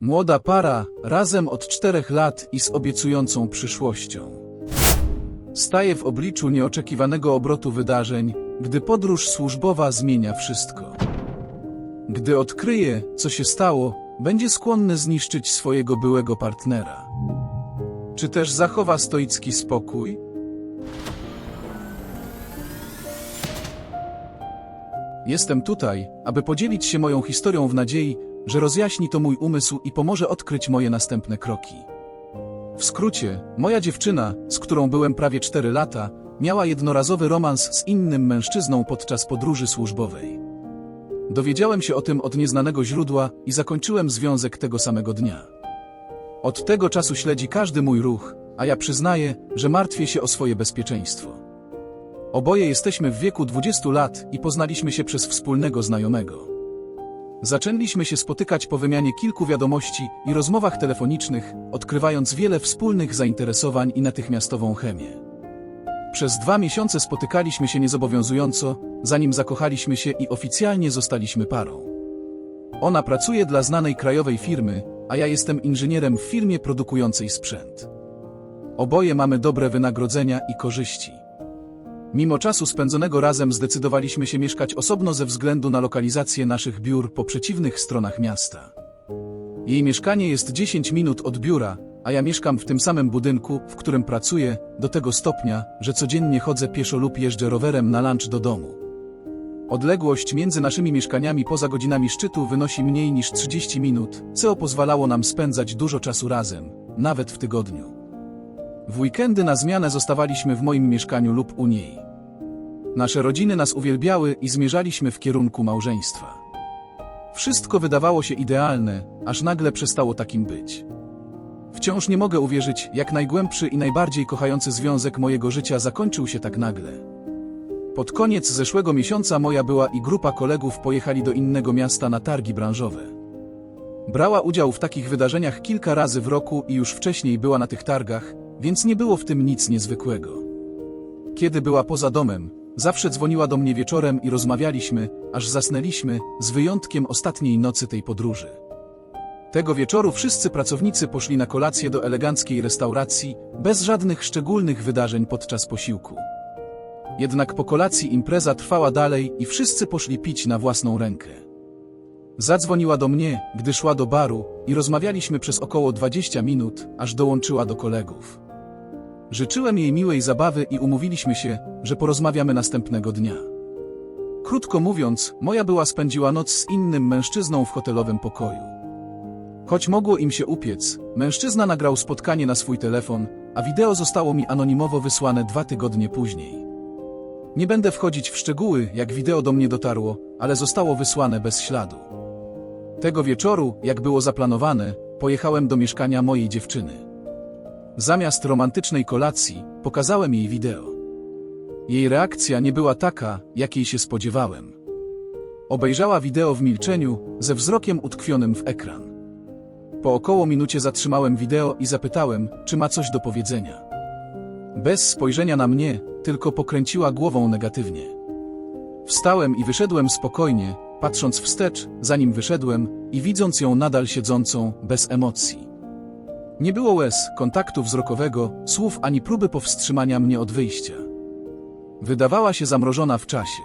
Młoda para, razem od czterech lat i z obiecującą przyszłością. Staje w obliczu nieoczekiwanego obrotu wydarzeń, gdy podróż służbowa zmienia wszystko. Gdy odkryje, co się stało, będzie skłonny zniszczyć swojego byłego partnera. Czy też zachowa stoicki spokój? Jestem tutaj, aby podzielić się moją historią w nadziei, że rozjaśni to mój umysł i pomoże odkryć moje następne kroki. W skrócie, moja dziewczyna, z którą byłem prawie 4 lata, miała jednorazowy romans z innym mężczyzną podczas podróży służbowej. Dowiedziałem się o tym od nieznanego źródła i zakończyłem związek tego samego dnia. Od tego czasu śledzi każdy mój ruch, a ja przyznaję, że martwię się o swoje bezpieczeństwo. Oboje jesteśmy w wieku 20 lat i poznaliśmy się przez wspólnego znajomego. Zaczęliśmy się spotykać po wymianie kilku wiadomości i rozmowach telefonicznych, odkrywając wiele wspólnych zainteresowań i natychmiastową chemię. Przez dwa miesiące spotykaliśmy się niezobowiązująco, zanim zakochaliśmy się i oficjalnie zostaliśmy parą. Ona pracuje dla znanej krajowej firmy, a ja jestem inżynierem w firmie produkującej sprzęt. Oboje mamy dobre wynagrodzenia i korzyści. Mimo czasu spędzonego razem zdecydowaliśmy się mieszkać osobno ze względu na lokalizację naszych biur po przeciwnych stronach miasta. Jej mieszkanie jest 10 minut od biura, a ja mieszkam w tym samym budynku, w którym pracuję, do tego stopnia, że codziennie chodzę pieszo lub jeżdżę rowerem na lunch do domu. Odległość między naszymi mieszkaniami poza godzinami szczytu wynosi mniej niż 30 minut, co pozwalało nam spędzać dużo czasu razem, nawet w tygodniu. W weekendy na zmianę zostawaliśmy w moim mieszkaniu lub u niej. Nasze rodziny nas uwielbiały i zmierzaliśmy w kierunku małżeństwa. Wszystko wydawało się idealne, aż nagle przestało takim być. Wciąż nie mogę uwierzyć, jak najgłębszy i najbardziej kochający związek mojego życia zakończył się tak nagle. Pod koniec zeszłego miesiąca moja była i grupa kolegów pojechali do innego miasta na targi branżowe. Brała udział w takich wydarzeniach kilka razy w roku i już wcześniej była na tych targach, więc nie było w tym nic niezwykłego. Kiedy była poza domem, zawsze dzwoniła do mnie wieczorem i rozmawialiśmy, aż zasnęliśmy, z wyjątkiem ostatniej nocy tej podróży. Tego wieczoru wszyscy pracownicy poszli na kolację do eleganckiej restauracji, bez żadnych szczególnych wydarzeń podczas posiłku. Jednak po kolacji impreza trwała dalej i wszyscy poszli pić na własną rękę. Zadzwoniła do mnie, gdy szła do baru i rozmawialiśmy przez około 20 minut, aż dołączyła do kolegów. Życzyłem jej miłej zabawy i umówiliśmy się, że porozmawiamy następnego dnia. Krótko mówiąc, moja była spędziła noc z innym mężczyzną w hotelowym pokoju. Choć mogło im się upiec, mężczyzna nagrał spotkanie na swój telefon, a wideo zostało mi anonimowo wysłane dwa tygodnie później. Nie będę wchodzić w szczegóły, jak wideo do mnie dotarło, ale zostało wysłane bez śladu. Tego wieczoru, jak było zaplanowane, pojechałem do mieszkania mojej dziewczyny. Zamiast romantycznej kolacji, pokazałem jej wideo. Jej reakcja nie była taka, jakiej się spodziewałem. Obejrzała wideo w milczeniu, ze wzrokiem utkwionym w ekran. Po około minucie zatrzymałem wideo i zapytałem, czy ma coś do powiedzenia. Bez spojrzenia na mnie, tylko pokręciła głową negatywnie. Wstałem i wyszedłem spokojnie, patrząc wstecz, zanim wyszedłem i widząc ją nadal siedzącą, bez emocji. Nie było łez, kontaktu wzrokowego, słów ani próby powstrzymania mnie od wyjścia. Wydawała się zamrożona w czasie.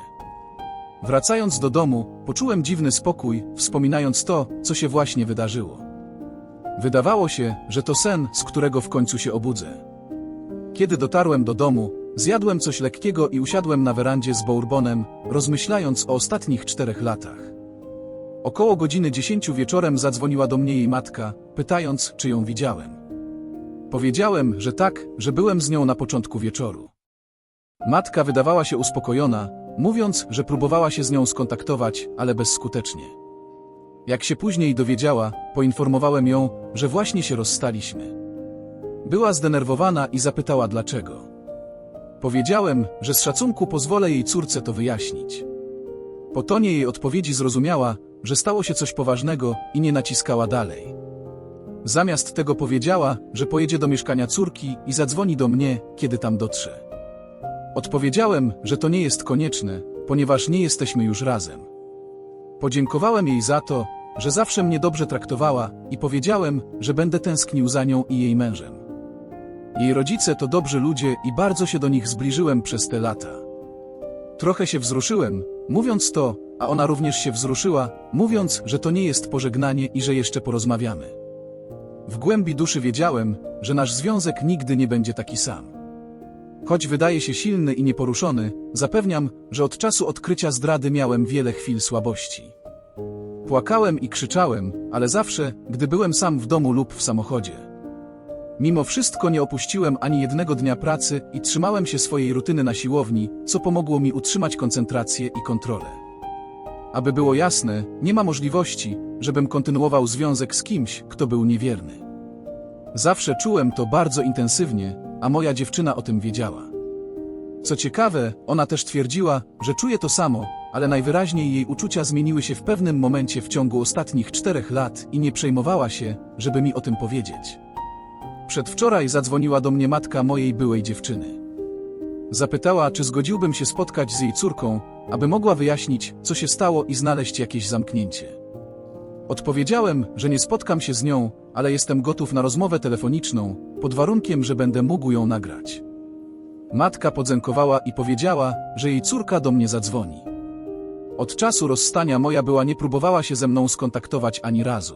Wracając do domu, poczułem dziwny spokój, wspominając to, co się właśnie wydarzyło. Wydawało się, że to sen, z którego w końcu się obudzę. Kiedy dotarłem do domu, zjadłem coś lekkiego i usiadłem na werandzie z bourbonem, rozmyślając o ostatnich czterech latach. Około godziny dziesięciu wieczorem zadzwoniła do mnie jej matka, pytając, czy ją widziałem. Powiedziałem, że tak, że byłem z nią na początku wieczoru. Matka wydawała się uspokojona, mówiąc, że próbowała się z nią skontaktować, ale bezskutecznie. Jak się później dowiedziała, poinformowałem ją, że właśnie się rozstaliśmy. Była zdenerwowana i zapytała dlaczego. Powiedziałem, że z szacunku pozwolę jej córce to wyjaśnić. Po tonie jej odpowiedzi zrozumiała, że stało się coś poważnego i nie naciskała dalej. Zamiast tego powiedziała, że pojedzie do mieszkania córki i zadzwoni do mnie, kiedy tam dotrze. Odpowiedziałem, że to nie jest konieczne, ponieważ nie jesteśmy już razem. Podziękowałem jej za to, że zawsze mnie dobrze traktowała i powiedziałem, że będę tęsknił za nią i jej mężem. Jej rodzice to dobrzy ludzie i bardzo się do nich zbliżyłem przez te lata. Trochę się wzruszyłem, mówiąc to, a ona również się wzruszyła, mówiąc, że to nie jest pożegnanie i że jeszcze porozmawiamy. W głębi duszy wiedziałem, że nasz związek nigdy nie będzie taki sam. Choć wydaje się silny i nieporuszony, zapewniam, że od czasu odkrycia zdrady miałem wiele chwil słabości. Płakałem i krzyczałem, ale zawsze, gdy byłem sam w domu lub w samochodzie. Mimo wszystko nie opuściłem ani jednego dnia pracy i trzymałem się swojej rutyny na siłowni, co pomogło mi utrzymać koncentrację i kontrolę. Aby było jasne, nie ma możliwości, żebym kontynuował związek z kimś, kto był niewierny. Zawsze czułem to bardzo intensywnie, a moja dziewczyna o tym wiedziała. Co ciekawe, ona też twierdziła, że czuje to samo, ale najwyraźniej jej uczucia zmieniły się w pewnym momencie w ciągu ostatnich czterech lat i nie przejmowała się, żeby mi o tym powiedzieć. Przedwczoraj zadzwoniła do mnie matka mojej byłej dziewczyny. Zapytała, czy zgodziłbym się spotkać z jej córką, aby mogła wyjaśnić, co się stało i znaleźć jakieś zamknięcie. Odpowiedziałem, że nie spotkam się z nią, ale jestem gotów na rozmowę telefoniczną, pod warunkiem, że będę mógł ją nagrać. Matka podzękowała i powiedziała, że jej córka do mnie zadzwoni. Od czasu rozstania moja była nie próbowała się ze mną skontaktować ani razu.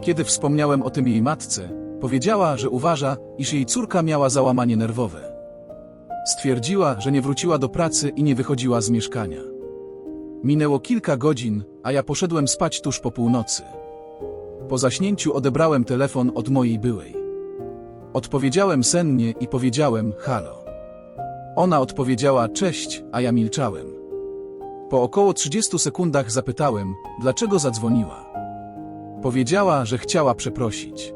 Kiedy wspomniałem o tym jej matce, powiedziała, że uważa, iż jej córka miała załamanie nerwowe. Stwierdziła, że nie wróciła do pracy i nie wychodziła z mieszkania. Minęło kilka godzin, a ja poszedłem spać tuż po północy. Po zaśnięciu odebrałem telefon od mojej byłej. Odpowiedziałem sennie i powiedziałem halo. Ona odpowiedziała cześć, a ja milczałem. Po około 30 sekundach zapytałem, dlaczego zadzwoniła. Powiedziała, że chciała przeprosić.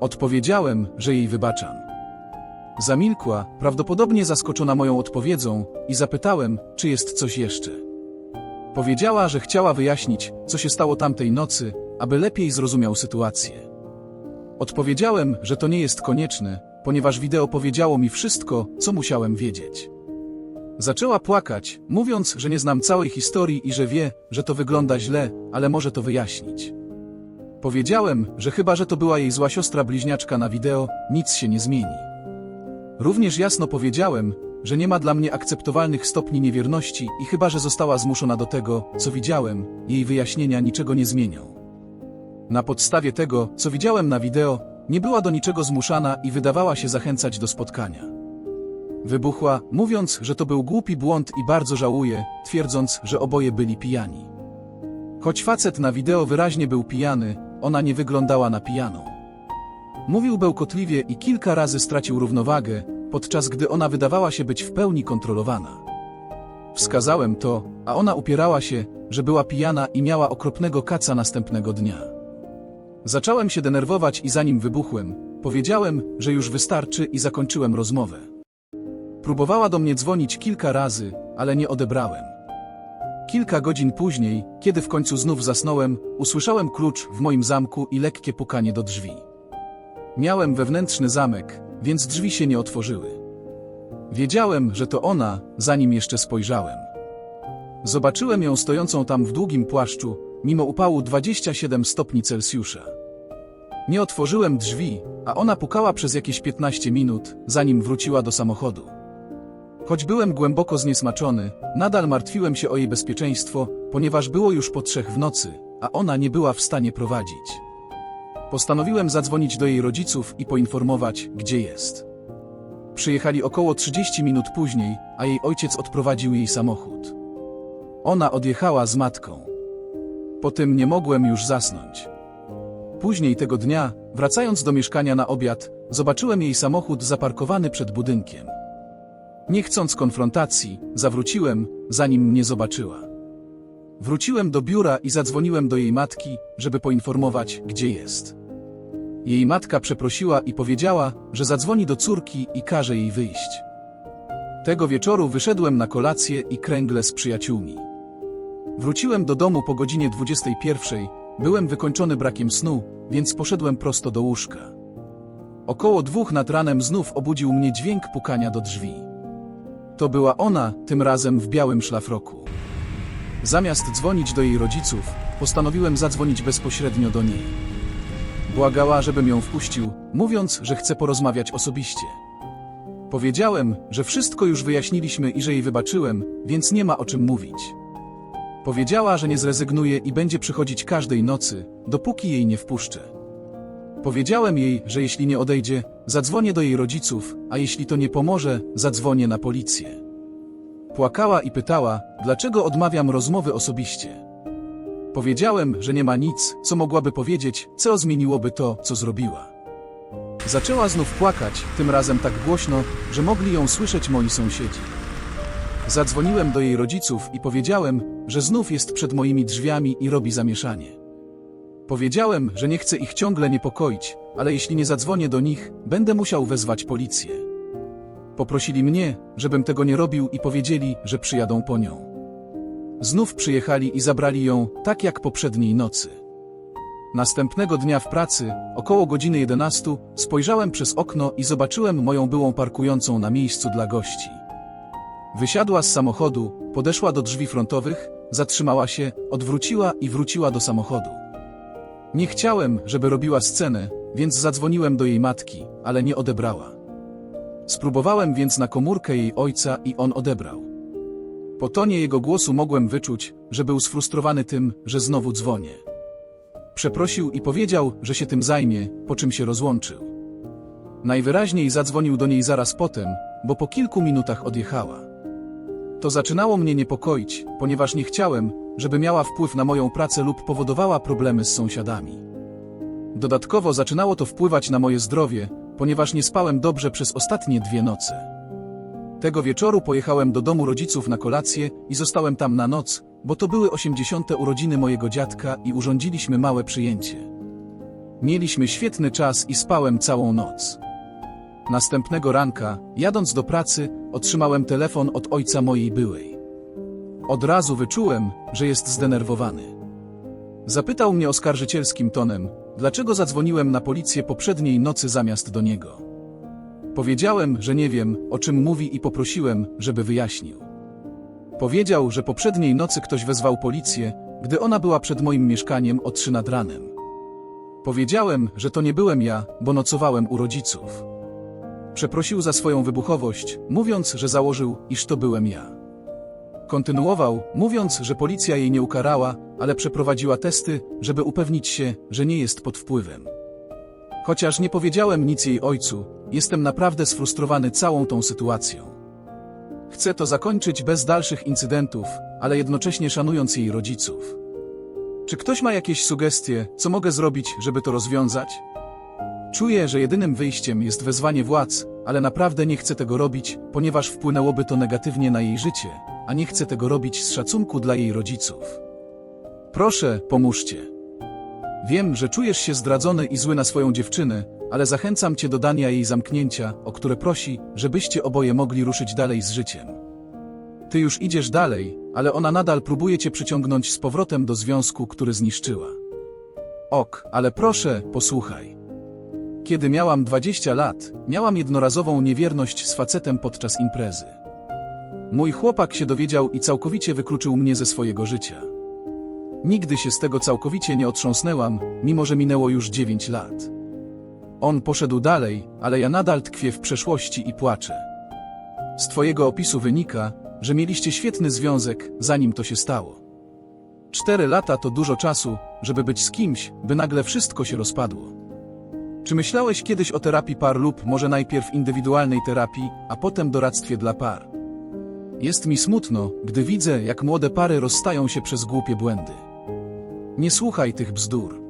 Odpowiedziałem, że jej wybaczam. Zamilkła, prawdopodobnie zaskoczona moją odpowiedzią, i zapytałem, czy jest coś jeszcze. Powiedziała, że chciała wyjaśnić, co się stało tamtej nocy, aby lepiej zrozumiał sytuację. Odpowiedziałem, że to nie jest konieczne, ponieważ wideo powiedziało mi wszystko, co musiałem wiedzieć. Zaczęła płakać, mówiąc, że nie znam całej historii i że wie, że to wygląda źle, ale może to wyjaśnić. Powiedziałem, że chyba, że to była jej zła siostra bliźniaczka na wideo, nic się nie zmieni. Również jasno powiedziałem, że nie ma dla mnie akceptowalnych stopni niewierności i chyba, że została zmuszona do tego, co widziałem, jej wyjaśnienia niczego nie zmienią. Na podstawie tego, co widziałem na wideo, nie była do niczego zmuszana i wydawała się zachęcać do spotkania. Wybuchła, mówiąc, że to był głupi błąd i bardzo żałuje, twierdząc, że oboje byli pijani. Choć facet na wideo wyraźnie był pijany, ona nie wyglądała na pijaną. Mówił bełkotliwie i kilka razy stracił równowagę, podczas gdy ona wydawała się być w pełni kontrolowana. Wskazałem to, a ona upierała się, że była pijana i miała okropnego kaca następnego dnia. Zacząłem się denerwować i zanim wybuchłem, powiedziałem, że już wystarczy i zakończyłem rozmowę. Próbowała do mnie dzwonić kilka razy, ale nie odebrałem. Kilka godzin później, kiedy w końcu znów zasnąłem, usłyszałem klucz w moim zamku i lekkie pukanie do drzwi. Miałem wewnętrzny zamek, więc drzwi się nie otworzyły. Wiedziałem, że to ona, zanim jeszcze spojrzałem. Zobaczyłem ją stojącą tam w długim płaszczu, mimo upału 27 stopni Celsjusza. Nie otworzyłem drzwi, a ona pukała przez jakieś 15 minut, zanim wróciła do samochodu. Choć byłem głęboko zniesmaczony, nadal martwiłem się o jej bezpieczeństwo, ponieważ było już po trzech w nocy, a ona nie była w stanie prowadzić. Postanowiłem zadzwonić do jej rodziców i poinformować, gdzie jest. Przyjechali około 30 minut później, a jej ojciec odprowadził jej samochód. Ona odjechała z matką. Po tym nie mogłem już zasnąć. Później tego dnia, wracając do mieszkania na obiad, zobaczyłem jej samochód zaparkowany przed budynkiem. Nie chcąc konfrontacji, zawróciłem, zanim mnie zobaczyła. Wróciłem do biura i zadzwoniłem do jej matki, żeby poinformować, gdzie jest. Jej matka przeprosiła i powiedziała, że zadzwoni do córki i każe jej wyjść. Tego wieczoru wyszedłem na kolację i kręgle z przyjaciółmi. Wróciłem do domu po godzinie 21. Byłem wykończony brakiem snu, więc poszedłem prosto do łóżka. Około dwóch nad ranem znów obudził mnie dźwięk pukania do drzwi. To była ona, tym razem w białym szlafroku. Zamiast dzwonić do jej rodziców, postanowiłem zadzwonić bezpośrednio do niej. Błagała, żebym ją wpuścił, mówiąc, że chce porozmawiać osobiście. Powiedziałem, że wszystko już wyjaśniliśmy i że jej wybaczyłem, więc nie ma o czym mówić. Powiedziała, że nie zrezygnuje i będzie przychodzić każdej nocy, dopóki jej nie wpuszczę. Powiedziałem jej, że jeśli nie odejdzie, zadzwonię do jej rodziców, a jeśli to nie pomoże, zadzwonię na policję. Płakała i pytała, dlaczego odmawiam rozmowy osobiście. Powiedziałem, że nie ma nic, co mogłaby powiedzieć, co zmieniłoby to, co zrobiła. Zaczęła znów płakać, tym razem tak głośno, że mogli ją słyszeć moi sąsiedzi. Zadzwoniłem do jej rodziców i powiedziałem, że znów jest przed moimi drzwiami i robi zamieszanie. Powiedziałem, że nie chcę ich ciągle niepokoić, ale jeśli nie zadzwonię do nich, będę musiał wezwać policję. Poprosili mnie, żebym tego nie robił i powiedzieli, że przyjadą po nią. Znów przyjechali i zabrali ją, tak jak poprzedniej nocy. Następnego dnia w pracy, około godziny 11, spojrzałem przez okno i zobaczyłem moją byłą parkującą na miejscu dla gości. Wysiadła z samochodu, podeszła do drzwi frontowych, zatrzymała się, odwróciła i wróciła do samochodu. Nie chciałem, żeby robiła scenę, więc zadzwoniłem do jej matki, ale nie odebrała. Spróbowałem więc na komórkę jej ojca i on odebrał. Po tonie jego głosu mogłem wyczuć, że był sfrustrowany tym, że znowu dzwonię. Przeprosił i powiedział, że się tym zajmie, po czym się rozłączył. Najwyraźniej zadzwonił do niej zaraz potem, bo po kilku minutach odjechała. To zaczynało mnie niepokoić, ponieważ nie chciałem, żeby miała wpływ na moją pracę lub powodowała problemy z sąsiadami. Dodatkowo zaczynało to wpływać na moje zdrowie, ponieważ nie spałem dobrze przez ostatnie dwie noce. Tego wieczoru pojechałem do domu rodziców na kolację i zostałem tam na noc, bo to były 80. urodziny mojego dziadka i urządziliśmy małe przyjęcie. Mieliśmy świetny czas i spałem całą noc. Następnego ranka, jadąc do pracy, otrzymałem telefon od ojca mojej byłej. Od razu wyczułem, że jest zdenerwowany. Zapytał mnie oskarżycielskim tonem, dlaczego zadzwoniłem na policję poprzedniej nocy zamiast do niego. Powiedziałem, że nie wiem, o czym mówi i poprosiłem, żeby wyjaśnił. Powiedział, że poprzedniej nocy ktoś wezwał policję, gdy ona była przed moim mieszkaniem o trzy nad ranem. Powiedziałem, że to nie byłem ja, bo nocowałem u rodziców. Przeprosił za swoją wybuchowość, mówiąc, że założył, iż to byłem ja. Kontynuował, mówiąc, że policja jej nie ukarała, ale przeprowadziła testy, żeby upewnić się, że nie jest pod wpływem. Chociaż nie powiedziałem nic jej ojcu, jestem naprawdę sfrustrowany całą tą sytuacją. Chcę to zakończyć bez dalszych incydentów, ale jednocześnie szanując jej rodziców. Czy ktoś ma jakieś sugestie, co mogę zrobić, żeby to rozwiązać? Czuję, że jedynym wyjściem jest wezwanie władz, ale naprawdę nie chcę tego robić, ponieważ wpłynęłoby to negatywnie na jej życie, a nie chcę tego robić z szacunku dla jej rodziców. Proszę, pomóżcie. Wiem, że czujesz się zdradzony i zły na swoją dziewczynę, ale zachęcam cię do dania jej zamknięcia, o które prosi, żebyście oboje mogli ruszyć dalej z życiem. Ty już idziesz dalej, ale ona nadal próbuje cię przyciągnąć z powrotem do związku, który zniszczyła. Ok, ale proszę, posłuchaj. Kiedy miałam 20 lat, miałam jednorazową niewierność z facetem podczas imprezy. Mój chłopak się dowiedział i całkowicie wykluczył mnie ze swojego życia. Nigdy się z tego całkowicie nie otrząsnęłam, mimo że minęło już 9 lat. On poszedł dalej, ale ja nadal tkwię w przeszłości i płaczę. Z twojego opisu wynika, że mieliście świetny związek, zanim to się stało. Cztery lata to dużo czasu, żeby być z kimś, by nagle wszystko się rozpadło. Czy myślałeś kiedyś o terapii par lub może najpierw indywidualnej terapii, a potem doradztwie dla par? Jest mi smutno, gdy widzę, jak młode pary rozstają się przez głupie błędy. Nie słuchaj tych bzdur.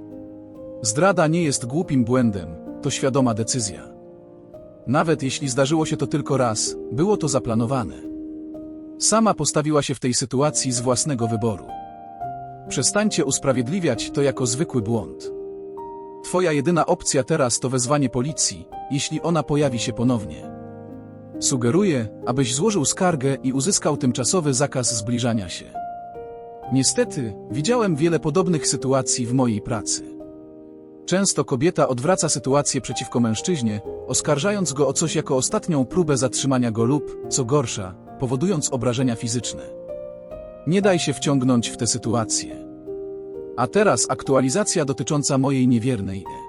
Zdrada nie jest głupim błędem, to świadoma decyzja. Nawet jeśli zdarzyło się to tylko raz, było to zaplanowane. Sama postawiła się w tej sytuacji z własnego wyboru. Przestańcie usprawiedliwiać to jako zwykły błąd. Twoja jedyna opcja teraz to wezwanie policji, jeśli ona pojawi się ponownie. Sugeruję, abyś złożył skargę i uzyskał tymczasowy zakaz zbliżania się. Niestety, widziałem wiele podobnych sytuacji w mojej pracy. Często kobieta odwraca sytuację przeciwko mężczyźnie, oskarżając go o coś jako ostatnią próbę zatrzymania go lub, co gorsza, powodując obrażenia fizyczne. Nie daj się wciągnąć w tę sytuację. A teraz aktualizacja dotycząca mojej niewiernej E.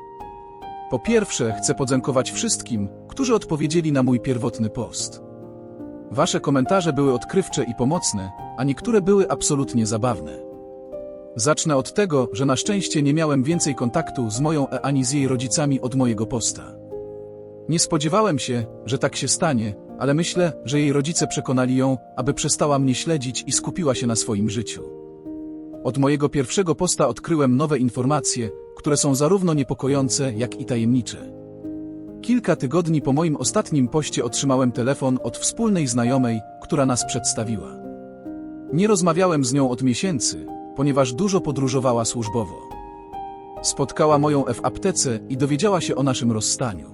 Po pierwsze, chcę podziękować wszystkim, którzy odpowiedzieli na mój pierwotny post. Wasze komentarze były odkrywcze i pomocne, a niektóre były absolutnie zabawne. Zacznę od tego, że na szczęście nie miałem więcej kontaktu z moją E ani z jej rodzicami od mojego posta. Nie spodziewałem się, że tak się stanie, ale myślę, że jej rodzice przekonali ją, aby przestała mnie śledzić i skupiła się na swoim życiu. Od mojego pierwszego posta odkryłem nowe informacje, które są zarówno niepokojące, jak i tajemnicze. Kilka tygodni po moim ostatnim poście otrzymałem telefon od wspólnej znajomej, która nas przedstawiła. Nie rozmawiałem z nią od miesięcy, ponieważ dużo podróżowała służbowo. Spotkała moją w aptece i dowiedziała się o naszym rozstaniu.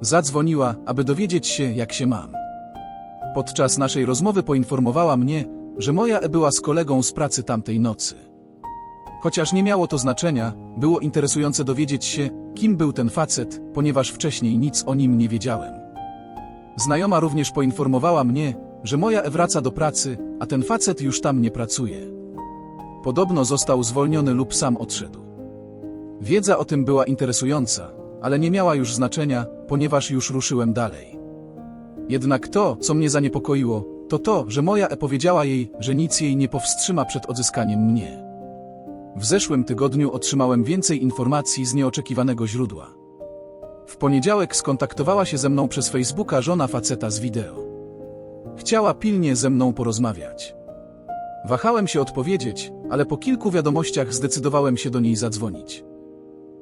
Zadzwoniła, aby dowiedzieć się, jak się mam. Podczas naszej rozmowy poinformowała mnie, że moja E była z kolegą z pracy tamtej nocy. Chociaż nie miało to znaczenia, było interesujące dowiedzieć się, kim był ten facet, ponieważ wcześniej nic o nim nie wiedziałem. Znajoma również poinformowała mnie, że moja E wraca do pracy, a ten facet już tam nie pracuje. Podobno został zwolniony lub sam odszedł. Wiedza o tym była interesująca, ale nie miała już znaczenia, ponieważ już ruszyłem dalej. Jednak to, co mnie zaniepokoiło, to to, że moja E powiedziała jej, że nic jej nie powstrzyma przed odzyskaniem mnie. W zeszłym tygodniu otrzymałem więcej informacji z nieoczekiwanego źródła. W poniedziałek skontaktowała się ze mną przez Facebooka żona faceta z wideo. Chciała pilnie ze mną porozmawiać. Wahałem się odpowiedzieć, ale po kilku wiadomościach zdecydowałem się do niej zadzwonić.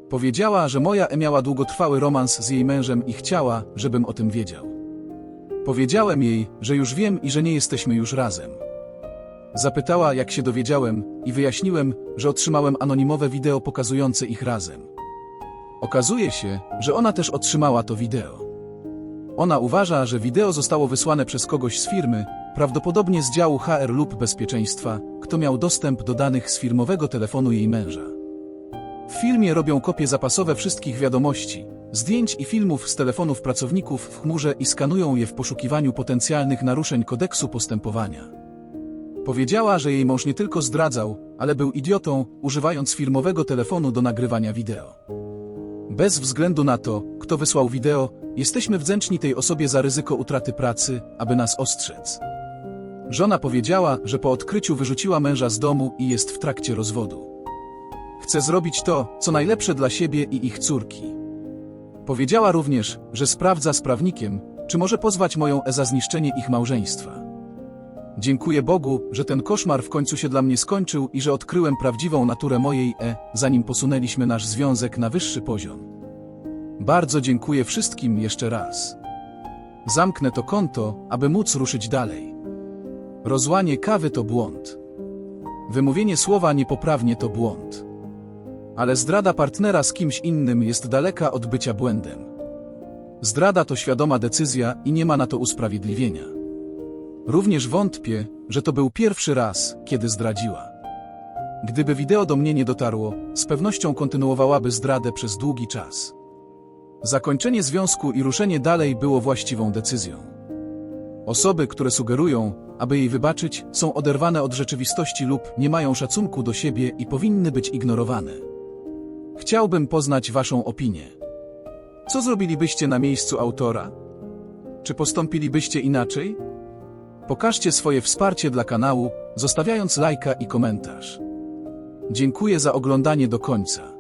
Powiedziała, że moja E miała długotrwały romans z jej mężem i chciała, żebym o tym wiedział. Powiedziałem jej, że już wiem i że nie jesteśmy już razem. Zapytała, jak się dowiedziałem, i wyjaśniłem, że otrzymałem anonimowe wideo pokazujące ich razem. Okazuje się, że ona też otrzymała to wideo. Ona uważa, że wideo zostało wysłane przez kogoś z firmy, prawdopodobnie z działu HR lub bezpieczeństwa, kto miał dostęp do danych z firmowego telefonu jej męża. W filmie robią kopie zapasowe wszystkich wiadomości, zdjęć i filmów z telefonów pracowników w chmurze i skanują je w poszukiwaniu potencjalnych naruszeń kodeksu postępowania. Powiedziała, że jej mąż nie tylko zdradzał, ale był idiotą, używając firmowego telefonu do nagrywania wideo. Bez względu na to, kto wysłał wideo, jesteśmy wdzięczni tej osobie za ryzyko utraty pracy, aby nas ostrzec. Żona powiedziała, że po odkryciu wyrzuciła męża z domu i jest w trakcie rozwodu. Chce zrobić to, co najlepsze dla siebie i ich córki. Powiedziała również, że sprawdza z prawnikiem, czy może pozwać moją E za zniszczenie ich małżeństwa. Dziękuję Bogu, że ten koszmar w końcu się dla mnie skończył i że odkryłem prawdziwą naturę mojej E, zanim posunęliśmy nasz związek na wyższy poziom. Bardzo dziękuję wszystkim jeszcze raz. Zamknę to konto, aby móc ruszyć dalej. Rozłanie kawy to błąd. Wymówienie słowa niepoprawnie to błąd. Ale zdrada partnera z kimś innym jest daleka od bycia błędem. Zdrada to świadoma decyzja i nie ma na to usprawiedliwienia. Również wątpię, że to był pierwszy raz, kiedy zdradziła. Gdyby wideo do mnie nie dotarło, z pewnością kontynuowałaby zdradę przez długi czas. Zakończenie związku i ruszenie dalej było właściwą decyzją. Osoby, które sugerują, aby jej wybaczyć, są oderwane od rzeczywistości lub nie mają szacunku do siebie i powinny być ignorowane. Chciałbym poznać Waszą opinię. Co zrobilibyście na miejscu autora? Czy postąpilibyście inaczej? Pokażcie swoje wsparcie dla kanału, zostawiając lajka i komentarz. Dziękuję za oglądanie do końca.